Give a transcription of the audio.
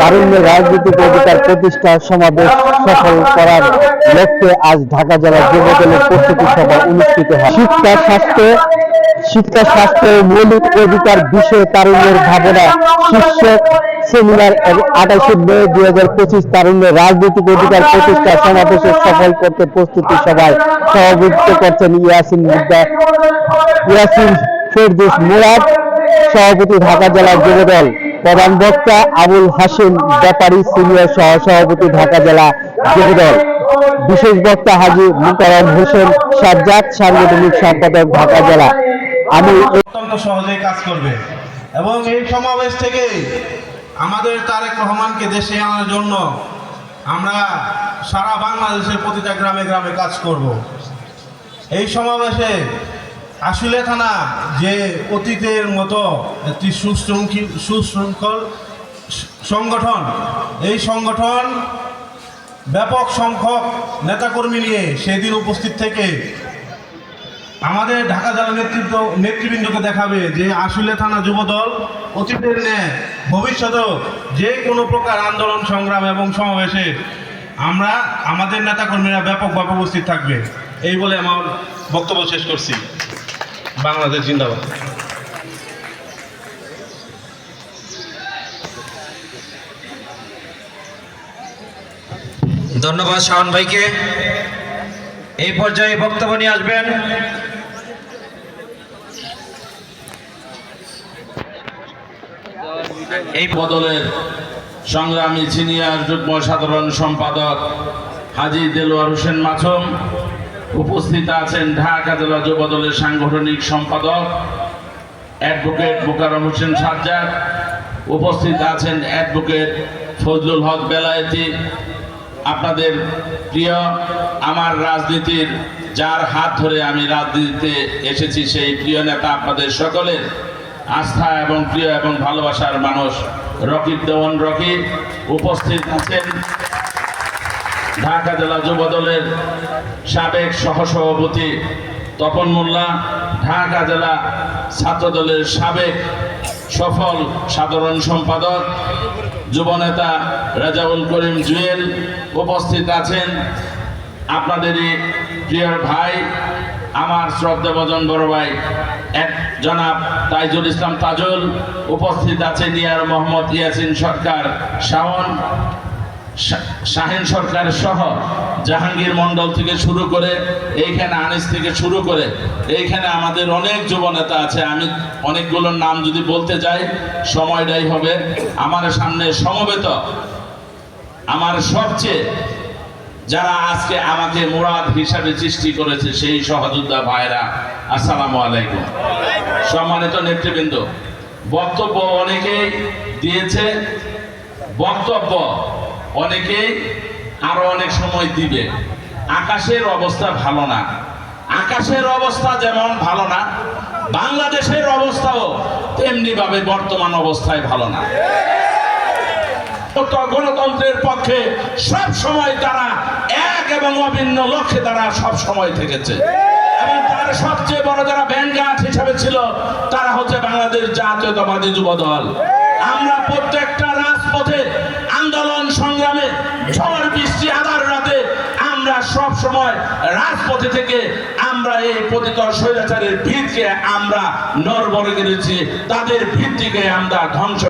তারুণ্যের রাজনৈতিক অধিকার প্রতিষ্ঠা সমাবেশ সফল করার লক্ষ্যে আজ ঢাকা জেলা যুব দলের প্রস্তুতি সভা অনুষ্ঠিত হয়। শিক্ষা, স্বাস্থ্য শিক্ষা, স্বাস্থ্য মৌলিক অধিকার বিষয়ে তারুণ্যের ভাবনা শীর্ষক সেমিনার আঠাশে মে দুই হাজার পঁচিশ তারুণ্যের রাজনৈতিক অধিকার প্রতিষ্ঠা সমাবেশে সফল করতে প্রস্তুতি সভায় সভাপতিত্ব করছেন ইয়াসিন মুদ্দা ইয়াসিন ফেরদৌস মুরাদ, সভাপতি ঢাকা জেলা যুবদল প্রধান বক্তা আবুল হাসিম, ব্যাপারী সিনিয়র সহ সভাপতি ঢাকা জেলা যুবদল। বিশেষ বক্তা হাজি মুকারম হোসেন সাজ্জাদ, সাংগঠনিক সম্পাদক ঢাকা জেলা। আমি অত্যন্ত সহজেই কাজ করবে। এবং এই সমাবেশ থেকে আমাদের তারেক রহমানকে দেশে আনার জন্য আমরা সারা বাংলাদেশের প্রতিটা গ্রামে গ্রামে কাজ করব। এই সমাবেশে আশুলে থানা, যে অতীতের মতো একটি সুশৃঙ্খল সুশৃঙ্খল সংগঠন, এই সংগঠন ব্যাপক সংখ্যক নেতাকর্মী নিয়ে সেদিন উপস্থিত থেকে আমাদের ঢাকা জেলা নেতৃত্ব, নেতৃবৃন্দকে দেখাবে যে আসলে থানা যুবদল অতীতের ন্যায়, ভবিষ্যতেও যে কোনো প্রকার আন্দোলন, সংগ্রাম এবং সমাবেশে আমরা আমাদের নেতাকর্মীরা ব্যাপকভাবে উপস্থিত থাকবে। এই বলে আমার বক্তব্য শেষ করছি। বাংলাদেশ জিন্দাবাদ। ধন্যবাদ শাওন ভাইকে। এই পর্যায়ে বক্তব্য নিয়ে আসবেন। এই বদলের সংগ্রামী সিনিয়র যুগ্ম সাধারণ সম্পাদক হাজি দেলোয়ার হোসেন মাছুম উপস্থিত আছেন ঢাকা জেলা যুব দলের সাংগঠনিক সম্পাদক অ্যাডভোকেট মোকারম হোসেন সাজ্জাদ, উপস্থিত আছেন অ্যাডভোকেট ফজলুল হক বেলায়েতি। আপনাদের প্রিয়, আমার রাজনীতির যার হাত ধরে আমি রাজনীতিতে এসেছি সেই প্রিয় নেতা আপনাদের সকলের আস্থা এবং প্রিয় এবং ভালোবাসার মানুষ রকিব দেওয়ান রকিব। উপস্থিত আছেন ঢাকা জেলা যুব দলের সাবেক সহসভাপতি তপন মোল্লা, ঢাকা জেলা ছাত্র দলের সাবেক সফল সাধারণ সম্পাদক যুবনেতা রাজাউল করিম জুয়েল উপস্থিত আছেন। আপনাদেরই প্রিয় ভাই, আমার শ্রদ্ধাভজন বড় ভাই, এক জনাব তাইজুল ইসলাম তাজুল উপস্থিত আছেন ইয়ার মোহাম্মদ ইয়াসিন সরকার শাওন। শাহিন সরকার সহ জাহাঙ্গীর মন্ডল থেকে শুরু করে, এইখানে আনিস থেকে শুরু করে, এইখানে আমাদের অনেক যুব নেতা আছে। আমি অনেকগুলোর নাম যদি বলতে যাই, সময়টাই হবে আমার সামনে সমবেত। আমার সবচেয়ে যারা আজকে আমাকে মুরাদ হিসাবে সৃষ্টি করেছে, সেই সহযোদ্ধা ভাইরা, আসসালামু আলাইকুম। সম্মানিত নেতৃবৃন্দ, বক্তব্য অনেকেই দিয়েছে। বক্তব্য অনেকেই আরও অনেক সময় দিবে। আকাশের অবস্থা ভালো না। আকাশের অবস্থা যেমন ভালো না, বাংলাদেশের অবস্থাও তেমনি ভাবে বর্তমান অবস্থায় ভালো না। গণতন্ত্রের পক্ষে সব সময় তারা এক এবং অভিন্ন লক্ষ্যে তারা সব সময় থেকেছে। এবং তার সবচেয়ে বড় যারা ব্যাংকাট হিসাবে ছিল, তারা হচ্ছে বাংলাদেশ জাতীয়তাবাদী যুব দল আমরা প্রত্যেকটা রাজপথে ঝড় বৃষ্টি আধার রাতে আমরা সব সময় রাজপথে থেকে আমরা এই পতিত স্বৈরাচারের ভিতকে আমরা নরবরে করেছি তাদের ভিত্তিকে আমরা ধ্বংস